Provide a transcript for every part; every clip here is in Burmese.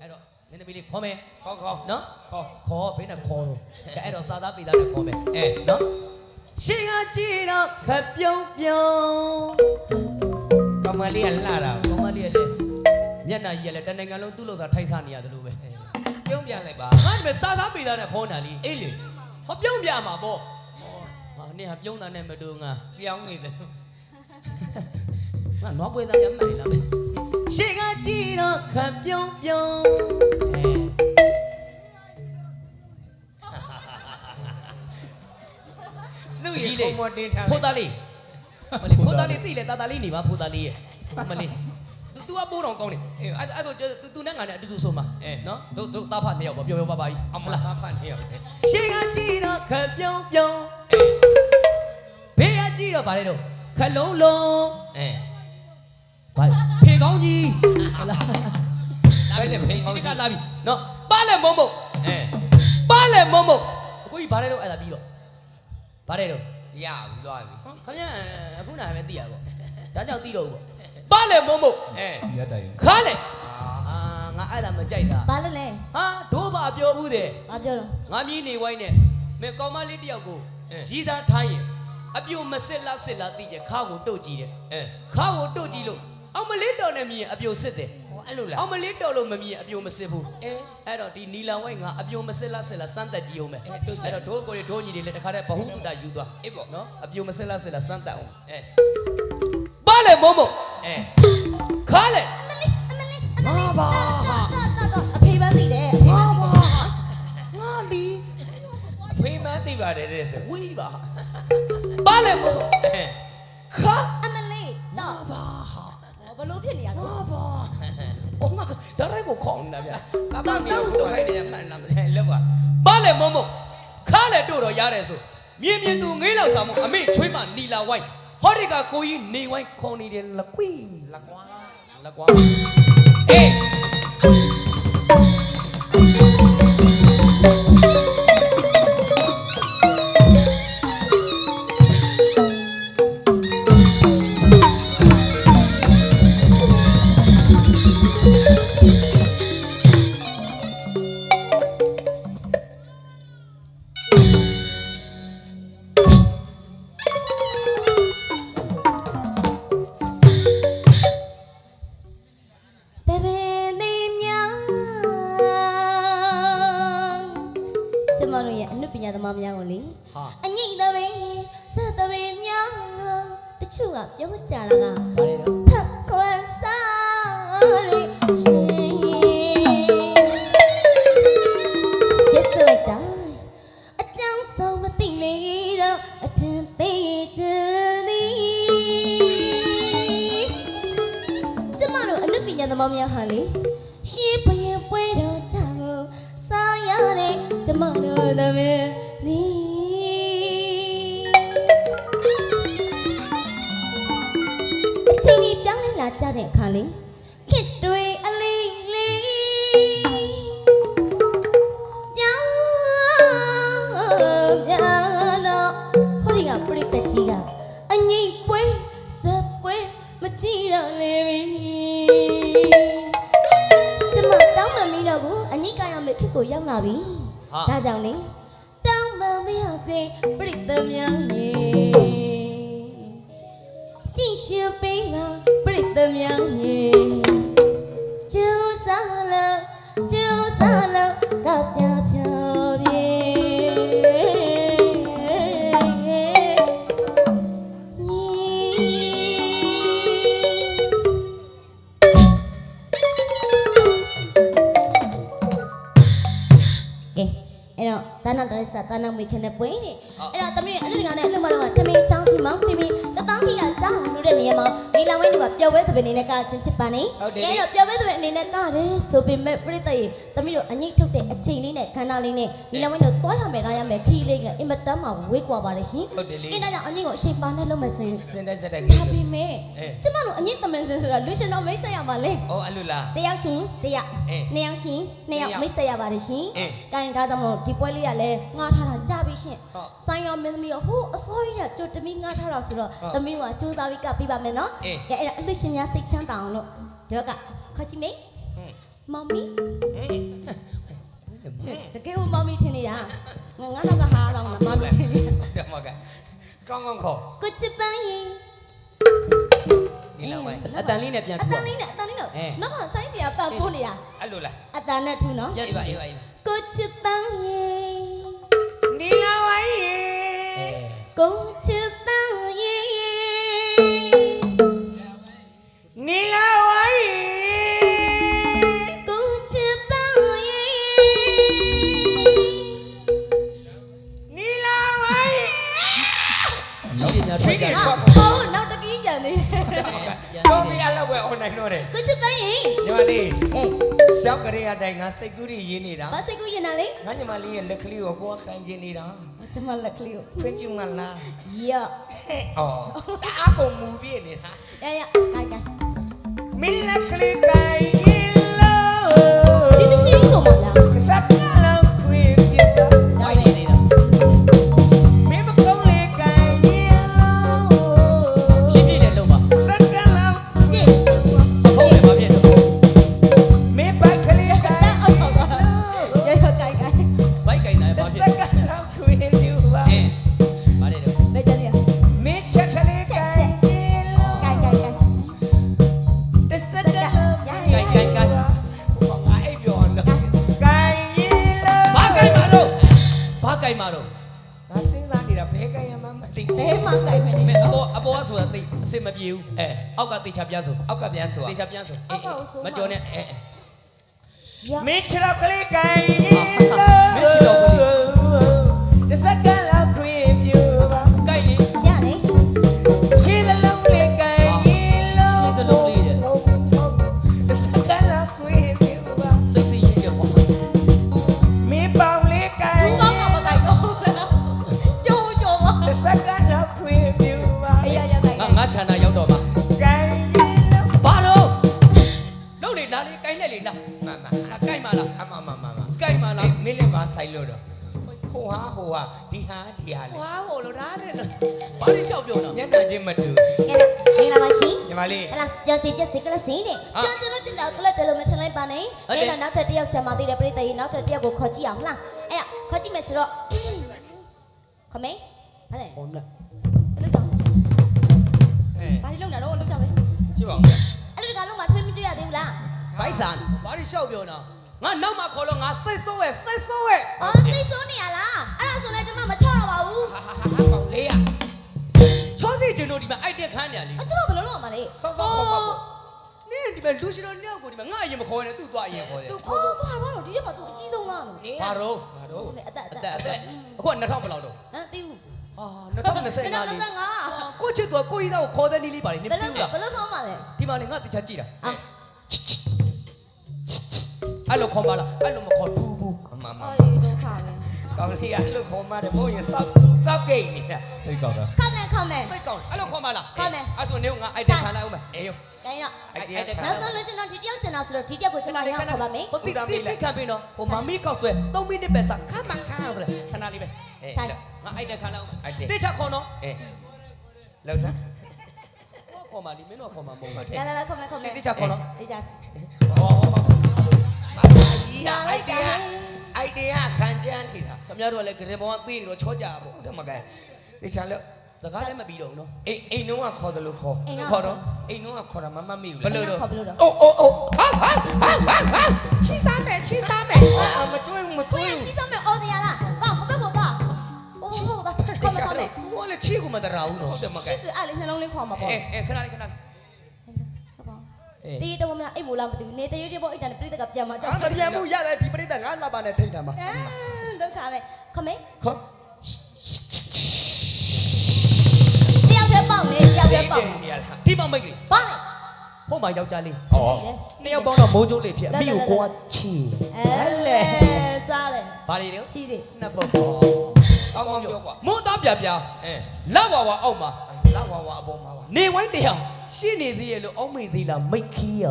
အဲ့တော့မင်းသမီးလေးခေါ်မယ်ခေါ်ခေါ်နော်ခေါ်ခေါ်ဘေးနဲ့ခေါ်တော့ကဲအဲ့တော့စာသားပေသားနဲ့ခေါ်မယ်အဲနော်ရှင်ကကြည့်တော့ခပ်ပြုံးပြုံးကောင်မလေးကလှတာကောင်းမလေးရဲ့လေမျက်နှာကြီးကလည်းတနိုင်ငံလုံးသူ့လောက်သာထိုက်စားနေရတယ်လို့ပဲပြုံးပြန်လိုက်ပါငါ့မဲ့စာသားပေသားနဲ့ခေါ်တာလीအေးလေဟောပြုံးပြမှာပေါ့ဟာနေဟာပြုံးတာနဲ့မတူငါပြောင်းနေတယ်ငါနွားပွဲသားရမှန်လား ရှေ့ကကြည့်တော့ခပ်ပြုံးပြုံးလူကြီးလေမတင်ထားဖိုးသားလေးမလေးဖိုးသားလေးတိလေတာတာလေးနေပါဖိုးသားလေးရဲ့မလေး तू ကပိုးတော်ကောင်းတယ်အဲအဲ့ဆို तू နဲ့ငါနဲ့အတူတူဆုံးပါနော်တို့တို့သားဖတ်နှစ်ယောက်ပါပျော်ပျော်ပါပါကြီးအမလားသားဖတ်နှစ်ယောက်ရှေ့ကကြည့်တော့ခပြုံးပြုံးဘေးကကြည့်တော့ဗါလေတော့ခလုံးလုံးအဲ ဘယ်နဲ့ဖိန်ကောင်းဒီကြီးကလာပြီနော်ပါလေမုံမုံအဲပါလေမုံမုံအကိုကြီးဗါလေတော့အဲ့ဒါပြီးတော့ဗါလေတော့ရပြီသွားပြီခမရအခုနာပဲသိရပေါ့ဒါကြောင့်သိတော့ဘူးပေါ့ပါလေမုံမုံအဲရတိုင်ခါလေအာငါအဲ့ဒါမကြိုက်တာဘာလို့လဲဟာတို့ပါပြောဘူးတဲ့ဘာပြောတော့ငါမြည်နေဝိုင်းနဲ့မဲကောင်းမလေးတယောက်ကိုရီးသားထားရင်အပြိုမစစ်လားစစ်လားသိကြခါကိုတုတ်ကြည့်တယ်အဲခါကိုတုတ်ကြည့်လို့အောင်မလေးတော်နဲ့မြည်ရင်အပြိုစစ်တယ်ဟော အဲ့လိုလားအောင်မလေးတော်လို့မမြည်ရင်အပြိုမစစ်ဘူးအဲအဲ့တော့ဒီနီလာဝိုင်းငါအပြိုမစစ်လားစစ်လားစမ်းသက်ကြည့်အောင်မယ်အဲတုတ်ကြည့်အဲ့တော့တို့ကိုရီတို့ညီတွေလည်းတခါတည်းဘဟုတုတယူသွားအေးပေါ့နော်အပြိုမစစ်လားစစ်လားစမ်းသက်အောင်အဲပါလေမုံမုံအဲခါလေငါပါတော့တော့အဖေပန်းသိတယ်အဖေပန်းသိတယ်ငါလီအဖေမန်းသိပါတယ်တဲ့ဆိုဝီးပါပါလေမုံမုံအဲခါအမလေးတော့ပါဟာ ဘလို့ဖြစ်နေရတော့ဘာဘာအမကဒါရိုက်ကိုခေါင်းနေတာဗျာဘာမှမပြောဘူးတော့ခိုင်းနေရမှန်လားမသိအဲလောက်ပါဘာလဲမုံမုံခါလဲတို့တော့ရတယ်ဆိုမြင်မြင်သူငေးလောက်စားမို့အမေချွေးမနီလာဝိုင်းဟောဒီကကိုကြီးနေဝိုင်းခေါ်နေတယ်လကွီလက်ကွာလကွာအေး ပြောကြတာကဘာလဲတော့ဖက်ခွန်စားရရှင်ရစ်လိုက်တာအကြောင်းဆုံးမသိနေတော့အထင်သေးချင်သည်ကျမတို့အနုပညာသမားများဟာလေရှင်းပရင်ပွဲတော်ကြောင့်စားရတဲ့ကျမတို့သမီး ကြတဲ့အခါလေခစ်တွေအလေးလေးပြောင်းပြောင်းတော့ဟိုဒီကပြိတ္တကြီးကအငိမ့်ပွဲဇက်ပွဲမကြည့်တော့လေပြီကျမတောင်းမှမီတော့ဘူးအငိမ့်ကရမယ့်ခစ်ကိုရောက်လာပြီဟာဒါကြောင့်လေတောင်းမှမရစေပြိတ္တများ တဏ္ဍတရစတဏ္ဍမိခနဲ့ပွင့်နေအဲ့တော့တမီးအလူတကောင်နဲ့အလူမတော်ကတမီးချောင်းစီမောင်းတီမီတတောင်းကြီးကကြားလို့တဲ့နေရာမှာဒီလောင်ဝင်း တွေကပျော်ဝဲသဘင်နေနဲ့ကချင်းဖြစ်ပါနေအဲ့တော့ပျော်ဝဲသဘင်အနေနဲ့ကတယ်ဆိုပေမဲ့ပြိတ္တရေတမီးတို့အငိတ်ထုတ်တဲ့အချိန်လေးနဲ့ခန္ဓာလေးနဲ့ဒီလောင်ဝင်းတို့တွားရမယ်ကားရမယ်ခရီးလေးကအင်မတန်မှဝေးကွာပါတယ်ရှင်ဟုတ်တယ်လေအဲ့ဒါကြောင့်အငိတ်ကိုအချိန်ပါနဲ့လုပ်မယ်ဆိုရင်စင်တဲ့စက်တဲ့ဒါပေမဲ့အဲကျမတို့အငိတ်တမန်စင်ဆိုတာလူရှင်တော်မိတ်ဆက်ရမှာလေဟောအဲ့လိုလားတယောက်ရှင်တယောက်အေးနှစ်ယောက်ရှင်နှစ်ယောက်နှစ်ယောက်မိတ်ဆက်ရပါတယ်ရှင်အေး။ကိုင်းဒါကြောင့်မလို့ဒီပွဲလေးကလည်းငားထားတာကြပြီရှင်ဟုတ်။ဆိုင်ရောမင်းသမီးရောဟိုးအစိုးရကကြိုတမီးငားထားတာဆိုတော့ဟုတ်သမီးကစူးစမ်းပြီးကပ်ပြီးပါမယ်နော်အေး။ကဲအဲ့ဒါအလှရှင်များစိတ်ချမ်းသာအောင်လို့ဒီဘက်ကခေါ်ကြည့်မေးဟွန်းမမောင်မီဟင်းတကယ်ကိုမောင်မီထင်နေတာငါငါတော့ကဟာတော့ငါမောင်မီထင်နေတာဓမ္မကကောင်းကောင်းခေါ်ကိုချစ်ပန်းရင်ဒီလောက်ပဲအတန်လေးနဲ့ပြန်အထူတပါန်လေးနဲ့အတန်လေးတော့အဲနောက်ကဆိုင်းစီကပန်ပိုးနေတာအဲ့လိုလားအတန်နဲ့ထူနော်ရက်အေးပါပါအေးအေးပါပါအေးပါကိုချစ်ပန်းရင်ဒီလောက်ဝိုင်းရေကိုချစ် ကြီးတွေများထွက်ကြတယ်ဟာဟိုနောက်တကီးကြံနေတယ်တော့ဒီအလောက်ပဲ online တော့တယ်ကိုချစ်ပန်းရင်ညီမလေးအေးရှောက်ကလေးအတိုင်းငါစိတ်ကူးရရင်းနေတာဘာစိတ်ကူးရင်နာလေငါညီမလေးရဲ့လက်ကလေးကိုကိုယ်ခံကျင်နေတာကျွန်မလက်ကလေးကိုခွင့်ပြုမလားရအော်တအားကုန်မူပြည့်နေတာရရကိုင်ကိုင်မင်းလက်ကလေးကိုင်ရင်လို့ဒီတရှိဆိုမလားစက် ဘယ်မှာကိုင်မယ်မလဲင်းအပေါ်အပေါ်ကဆိုတာသိအစ်မပြေဘူးအဲအောက်ကတေချာပြဆိုအောက်ကပြန်ဆိုတေချာပြဆိုအောက်ကကိုဆိုမကြော်နဲ့အဲရမင်းချလောက်ကလေးကိုင်ရင်လို့မင်းချီတော့ကလေးတစက်ကလောက်ခွ ခြံတာရောက်တော့မှာကိုင်ရင်လို့ဘာလို့လုံးလေလာလေကိုင်လိုက်လေလာမမလာကိုင်မလားအမမမမကိုင်မလားမင်းလည်းပါဆိုင်လို့တော့ဟိုဟာဟိုဟာဒီဟာဒီဟာလေဝါဟိုလိုဒါတဲ့ဘာလို့ရှောက်ပြောတော့ညနာချင်းမတူကဲမင်္ဂလာပါရှင်ညီမလေးဟလာပြောစီပြက်စီကလစင်းတဲ့ပြောချင်လို့ပြတာကလတ်တယ်လို့မထင်လိုက်ပါနဲ့အဲ့တော့နောက်ထပ်တစ်ယောက်ချမ်းပါသေးတယ်ပြိတ္တကြီးနောက်ထပ်တစ်ယောက်ကိုခေါ်ကြည့်အောင်ဟလားအဲ့ခေါ်ကြည့်မယ်ဆိုတော့ခမေးဟာလေ ဘိုက်ဆန်ဘာလို့ရှောက်ပြောတော့ငါနောက်မှခေါ်လို့ငါစိတ်ဆိုးရဲ့စိတ်ဆိုးရဲ့အော်စိတ်ဆိုးနေရလားအဲ့ဒါဆိုလည်းကျမမချော့တော့ပါဘူးဟာဟာဟာကောင်လေးရချောစီကျင်တို့ဒီမှာအိုက်တက်ခန်းနေရလေအကျမဘယ်လိုလုပ်ရမှာလဲစောစောခေါ်ပါကိုနင်းဒီမှာလူရှင်တော်ညောက်ကိုဒီမှာငါအရင်မခေါ်နဲ့သူ့သွားအရင်ခေါ်တယ်သူခေါ်တော့ဘာလို့ဒီထဲမှာသူအကြီးဆုံးလားလို့နေဘာတော့ဘာတော့လေအသက်အအသက်သက်အသက်အခုက2000ဘယ်လောက်တော့ဟမ်တီးဦးအာဘယ်2025လိုလေးလုပ်ငါကိုချစ်တော်ကိုကြီးသားကိုခေါ်တဲ့နီးလေးပါလေနေဘယ်ပြူလိုလားဘယ်လိုခေါ်မှာလဲဒီမှာလေငါတခြားကြည့်တာ အာအဲ့လိုခေါ်ပါလားအဲ့လိုမခေါ်ဘူးဘူးအမမအော်ဒုက္ခပဲကောင်လေးရအဲ့လိုခေါ်မှတယ်မို့ရင်စောက်စောက်ဂိတ်နေတာစိတ်ကောက်တာခမယ်ခမယ်စိတ်ကောင်းအဲ့လိုခေါ်ပါလားခေါ်မယ်အဲ့ဆိုနေငါအိုက်တက်ခံလိုက်ဦးမယ်အေးရောကိုင်းတော့အဲ့ဒီနောက်ဆုံးလို့ရှင်တော့ဒီတယောက်ကျန်တာဆိုတော့ဒီတယောက်ကိုကျမရအောင်ခေါ်ပါမယ်ဟိုတိတိတိခံပြီးတော့ဟိုမမီကောက်ဆွဲ3မိနစ်ပဲစခါမခါဆိုလေခဏလေးပဲအဲတိုင်းငါအိုက်တက်ခံလိုက်ဦးမယ်အိုက်တက်တိချခေါ်နော်အဲလောက်သားခေါ်ပါလိမင်းတို့ခေါ်မှာမဟုတ်ဟုတ်တယ်လာလာလာခေါ်မယ်ခေါ်မယ်တိချခေါ်နော်တိကျဩမာ ကြီးကအိုက်ဒီယာအိုက်ဒီယာခံကြမ်းနေတာခင်ဗျားတို့ကလည်းဂရင်ဘောကသိနေတော့ချောကြပါဟုတ်တယ်မကဲဒီချာလို့စကားလည်းမပြီးတော့ဘူးနော်အိမ်အိမ်တော့ခေါ်တယ်လို့ခေါ်အိမ်ခေါ်တော့အိမ်တော့ခေါ်တာမမမိဘူးဘယ်လိုလေတော့ခေါ်ဘယ်လိုတော့အိုးအိုးအိုးဟာဟာဟာဟာဟာချီစားမယ်ချီစားမယ်အာမကျွေးမကိုကျွေးရရှိစမ်းမယ်အော်စီရလားကောဟိုဘက်ကိုသွားဟိုဘက်ကိုသွားခေါ်မယ်ခေါ်မယ်ဟိုကလည်းချီကိုမတရာဘူးနော်ဟုတ်တယ်မကဲရှိစအဲ့လေနှလုံးလေးခေါ်မှာပေါ့အဲအဲခဏလေးခဏလေး တီးတော့မလားအိမ်မို့လားမသိဘူးနေတရွေးတဘောအိတ်တန်ပြိတ္တကပြန်มาကြောက်အာတပြန်မှုရတယ်ဒီပရိသတ်ငါလာပါနဲ့ထိတ်တာမှာအဲဒုက္ခပဲခမေးခေါ်တယောက်တည်းပေါက်နေတယောက်တည်းပေါက်နေရလားဒီမောင်မိတ်ကြီးပါလေဟိုမှာယောက်ျားလေးဩတယောက်ပေါင်းတော့မိုးကြိုးလေးဖြစ်အမိကိုကိုကချီအဲလေစားလေဘာတွေလဲချီတယ်နှစ်ပုတ်ပေါ့ကောင်းကောင်းပြောကွာမိုးသားပြပြအဲလောက်ဝါဝါအောက်မှာ လောက်ဝါဝါအပေါ်မှာပါနေဝိုင်းတရားရှိနေသေးရဲ့လို့အောက်မေ့သေးလားမိတ်ခီးရ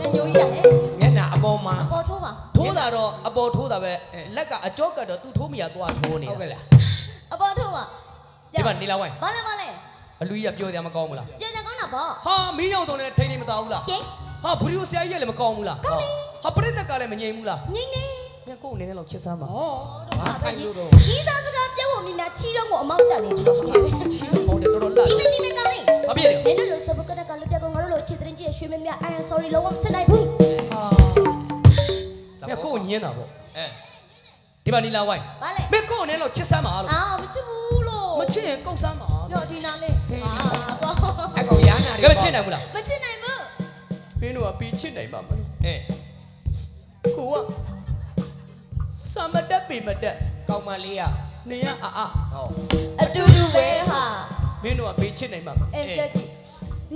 လက်ညိုကြီးရဟဲ့မျက်နှာအပေါ်မှာပေါ်ထိုးပါထိုးတာတော့အပေါ်ထိုးတာပဲလက်ကအကြောကတ်တော့သူ့ထိုးမိရသွားထိုးနေဟုတ်ကဲ့လားအပေါ်ထိုးပါဒီမှာနေလာဝိုင်းဘာလဲဘာလဲအလူကြီးကပြောတယ်မကောင်းဘူးလားကြည်ကြကောင်းတာပေါ့ဟာမင်းရောက်တော့လည်းထိနေမတော်ဘူးလားရှင်ဟာဘူရီကိုဆရာကြီးကလည်းမကောင်းဘူးလားကောင်းတယ်ဟဟာပရိသတ်ကလည်းမငြိမ်ဘူးလားငိမ့်နေမြတ်ကိုယ်အနေနဲ့တော့ချစ်စမ်းပါဩဘာဆိုင်လို့တော့ကြီးစားစကားပြောဖို့မြင်များချီတော့ကိုအမောက်တက်နေတယ်ချီးတော့မောင်တယ် တော်တော်လာဒီမင်းဒီမင်းကောင်းလေးဘာဖြစ်လဲနင်တို့လိုစပုတ်ကတကလုပြကောင်ငါတို့လိုချစ်တဲ့ကြီးရွှေမင်းမြ I am sorry လုံးဝမချစ်နိုင်ဘူးဟာမြတ်ကိုယ်ညင်းတာပေါ့အဲဒီမှာနီလာဝိုင်းဗါလေမြတ်ကိုယ်အနေနဲ့တော့ချစ်စမ်းပါလို့အာမချစ်ဘူးလို့မချစ်ရင်ကုတ်စမ်းပါညောဒီနာလေးဟာတော့အကောင်ရနာကဲမချစ်နိုင်ဘူးလားမချစ်နိုင်ဘူးဘင်းတို့ကပြီးချစ်နိုင်ပါမလားအဲကိုကစမတက်ပေမတက်ကောင်မလေးอ่ะနေရအာအာဟောအတူတူပဲဟာ မင်းတို့ကပြီးချစ်နိုင်ပါမလားအင်တက်ကြီး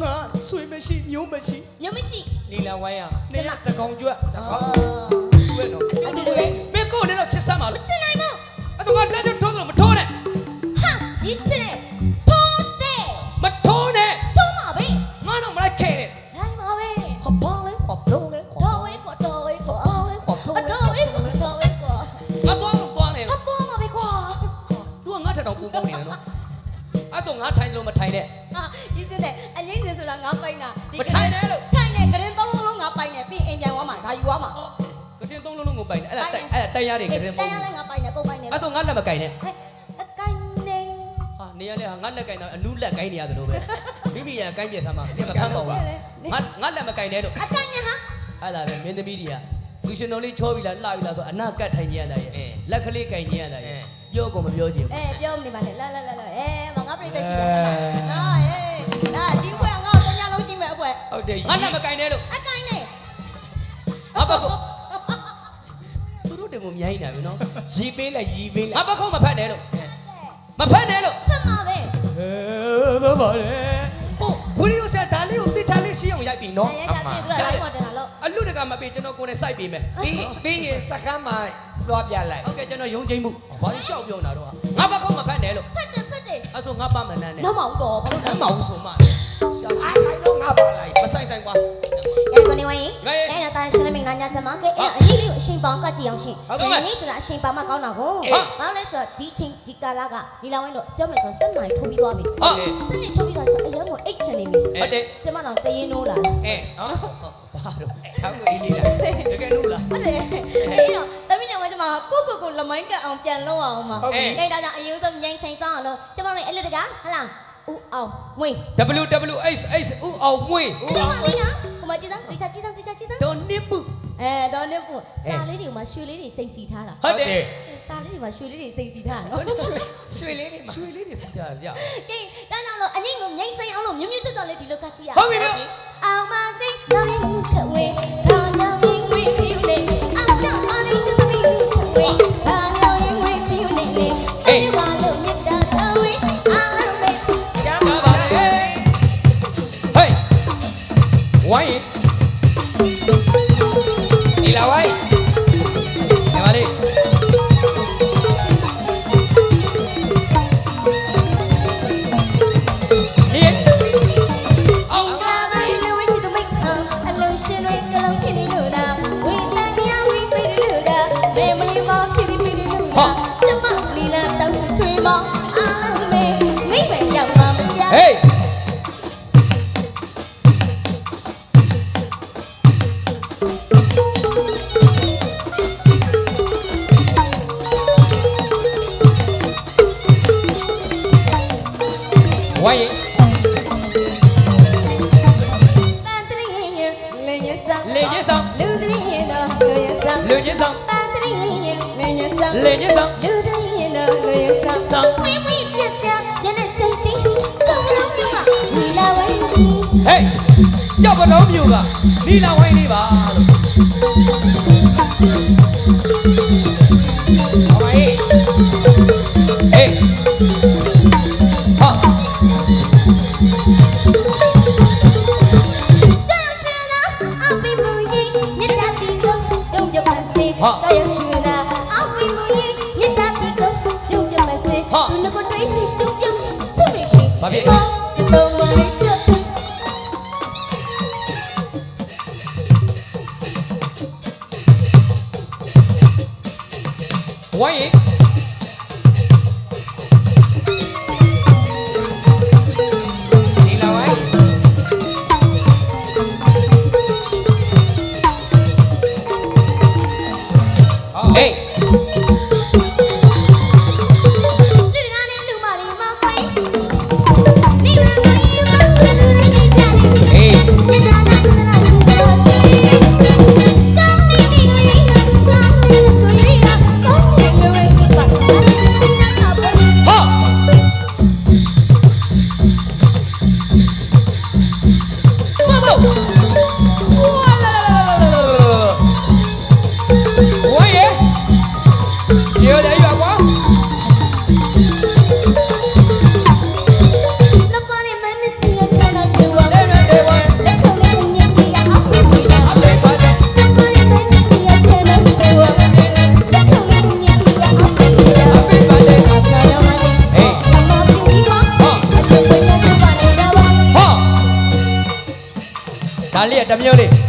ငါဆွေမရှိမျိုးမရှိညမရှိလီလာဝိုင်းอ่ะနေရတကောင်ကျွတ်အော်ကျွတ်တော့အတူတူပဲမင်းကိုယ်အနေနဲ့တော့ချစ်စမ်းပါမလို့ချစ်နိုင်ဘူးအဲ့တော့ငါလက်တော့ တိုက်အဲ့ဒါတိုက်ရတယ်ကတင်တပုံန်ရလဲငါပိုင်တယ်ကိုပိုင်တယ်အဲ့တော့ငါလက်မကင်နဲ့ဟဲ့အကိုင်းနေဟာနေရလေဟာငါလက်ကင်တော့အနုလက်ကင်နေရတယ်လို့ပဲမိမိရကင်ပြက်သမ်းမှာဒီမကမ်းပါဘူးငါငါလက်မကင်နဲ့လို့အကိုင်းနေဟာအဲ့ဒါပဲမင်းသမီးတွေကလူရှင်တော်လေးချောပြီလားလှပြီလားဆိုအနာကတ်ထိုင်ကြရတာရဲ့လက်ကလေးကင်ကြရတာရဲ့ပြောကုန်မပြောချင်ဘူးအဲပြောမနေပါနဲ့လာလာလာလာအဲမငါပြိတ္တရှိတယ်နော်ဟေးဒါဒီခွဲငါ့ကိုတညလုံးကြည့်မယ်အဖွဲဟုတ်တယ်ငါလက်မကင်နဲ့လို့အကိုင်းနေငါဘ က်ခုသူတို့တင်ကိုမြိုင်းနေပြီနော်ရီပေးလိုက်ရီပေးငါလိုက်ဘက်ခုမဖတ်နဲ့လို့မဖတ်နဲ့လို့ဖတ်မှာပဲအဲဘာပါလဲဟိုဝီဒီယိုဆက်ဒါလေးကိုတိချာလေးရှင်းအောင်ရိုက်ပြီနော်အဲရိုက်တာပြင်သူကလိုက်ပေါ်တင်လာလို့အလူတကမပေးကျွန်တော်ကိုယ်နဲ့စိုက်ပေးမယ်ပြီးပြီးရင်စကမ်းမှာသွားပြလိုက်ဟုတ်ကဲ့ကျွန်တော်ယုံကြည်မှုဘာလို့ရှောက်ပြောနေတာတော့ငါဘက်ခုမဖတ်နဲ့လို့ဖတ်တယ်ဖတ်တယ်အဲ့ဆိုငါပါမနန်းနဲ့နောက်မအောင်တော့ဘာလို့အလဲမောင်ဆိုမှရှာရှိအားခိုင်းတော့ငါပါလိုက်မဆိုင်ဆိုင်ကွာအဲကို နေဝင်းငါရဲ့အဲဒါတာရှင်လေးမင်္ဂလာညချမ်းပါကဲအဲ့ဒါအကြီးလေးကိုအရှင်ပေါင်းကကြည့်အောင်ရှင်ဟုတ်ကဲ့အကြီးဆိုတာအရှင်ပေါင်းမကောင်းတာကိုအေးဘာလို့လဲဆိုတော့ဒီချင်းဒီကာလာကနီလာဝင်းတို့ပြောမယ်ဆိုစက်နိုင်ထိုးပြီးသွားပြီဟာစက်နေထိုးပြီးသွားဆိုအရင်ကအိတ်ချင်နေပြီဟုတ်တယ်ကျမတော့တရင်နိုးလာအဲနော်ဘာတော့ထောက်လို့လေးလားတကယ်လို့လားဟုတ်တယ်အဲ့တော့တမီးညမကျမကိုကိုကိုလမိုင်းကအောင်ပြန်လုံးအောင်မှာဟုတ်ပြီအဲ့ဒါကြောင့်အရင်ဆုံး nhanh ဆိုင်သွားအောင်လို့ကျမတို့အဲ့လိုတကဟလာ ဦးအောင်ဝင်း WWHH ဥအောင်မွေးအဲ့ဒါမှလေးနော်ဟိုမှာကြည့်သားတိကျကြည့်သားတိကျကြည့်သားဒေါ်နစ်ပုအဲတော့နေဖို့စာလေးတွေမှာရွှေလေးတွေစိတ်စီထားတာဟုတ်တယ်စာလေးတွေမှာရွှေလေးတွေစိတ်စီထားတာနော်ရွှေလေးတွေမှာရွှေလေးတွေစီကြကြကဲဒါကြောင့်လို့အငိမ့်ကို nhanh ဆိုင်အောင်လို့မြွမြွကျွတ်ကျွတ်လေးဒီလိုကကြည့်ရဟုတ်ပြီဗျအောင်မစိတော်မီခဝေ ညဆောင်လေကြီးဆောင်လူတရင်းတော့လူရဆောင်ဆောင်ဝီဝီပြက်ပြက်ညနေစိတ်တင်းသုံးလုံးပြမဒီလာဝဲရှိဟေးကြောက်ပလုံးမျိုးကနီလာဝိုင်းလေးပါလို့ဟောဟေးဟေးဟာ ဝိုင်း တစ်မျိုးလေး